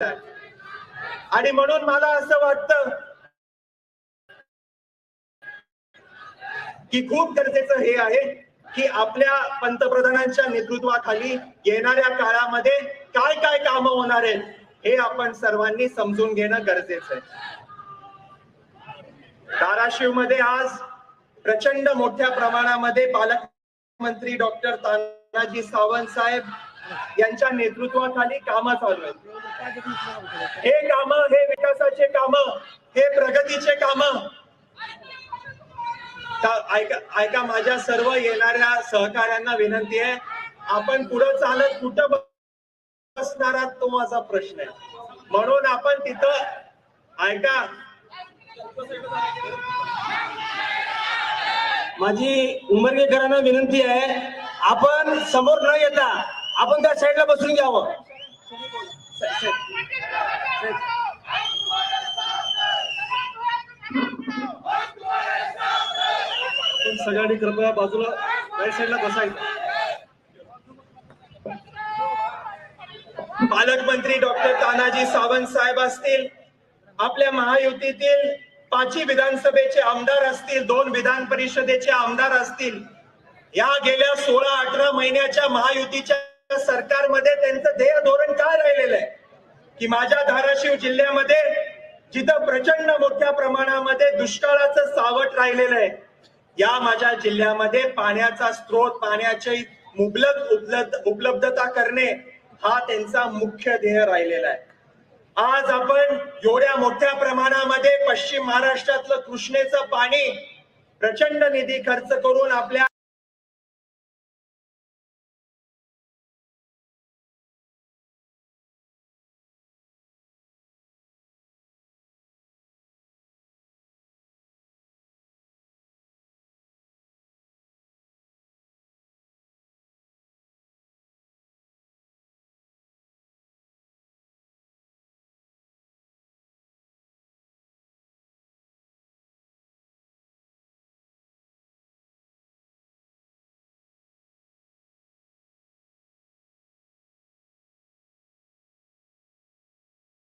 आणि म्हणून मला असं वाटतं की खूप गरजेचं हे आहे की आपल्या पंतप्रधानांच्या नेतृत्वाखाली येणाऱ्या काळामध्ये काय काय काम होणार आहेत हे आपण सर्वांनी समजून घेणं गरजेचं आहे. धाराशिवमध्ये आज प्रचंड मोठ्या प्रमाणामध्ये पालकमंत्री डॉक्टर तानाजी सावंत साहेब यांच्या नेतृत्वाखाली कामं चालू आहेत. हे काम हे विकासाचे काम हे प्रगतीचे काम. ऐका ऐका माझ्या सर्व येणाऱ्या सहकाऱ्यांना विनंती आहे आपण पुढे चालत कुठं बसणार तो माझा प्रश्न आहे. म्हणून आपण तिथं ऐका. माझी उमरगेकरांना विनंती आहे आपण समोर न येता आपण त्या साईडला बसून घ्यावं. सगळ्यांनी कृपया बाजूला राईट साईडला बसायचं पालकमंत्री डॉक्टर तानाजी सावंत साहेब असतील आपल्या महायुतीतील पाचही विधानसभेचे आमदार असतील दोन विधान परिषदेचे आमदार असतील या गेल्या सोळा अठरा महिन्याच्या महायुतीच्या सरकारमध्ये त्यांचं ध्येय धोरण काय राहिलेलं आहे? की माझ्या धाराशिव जिल्ह्यामध्ये जिथं प्रचंड मोठ्या प्रमाणामध्ये दुष्काळाचं सावट राहिलेलं आहे या माझ्या जिल्ह्यामध्ये पाण्याचा स्रोत पाण्याची मुबलक उपलब्ध उपलब्धता करणे हा त्यांचा मुख्य ध्येय राहिलेला आहे. आज आपण एवढ्या मोठ्या प्रमाणामध्ये पश्चिम महाराष्ट्रातलं कृष्णेचं पाणी प्रचंड निधी खर्च करून आपल्या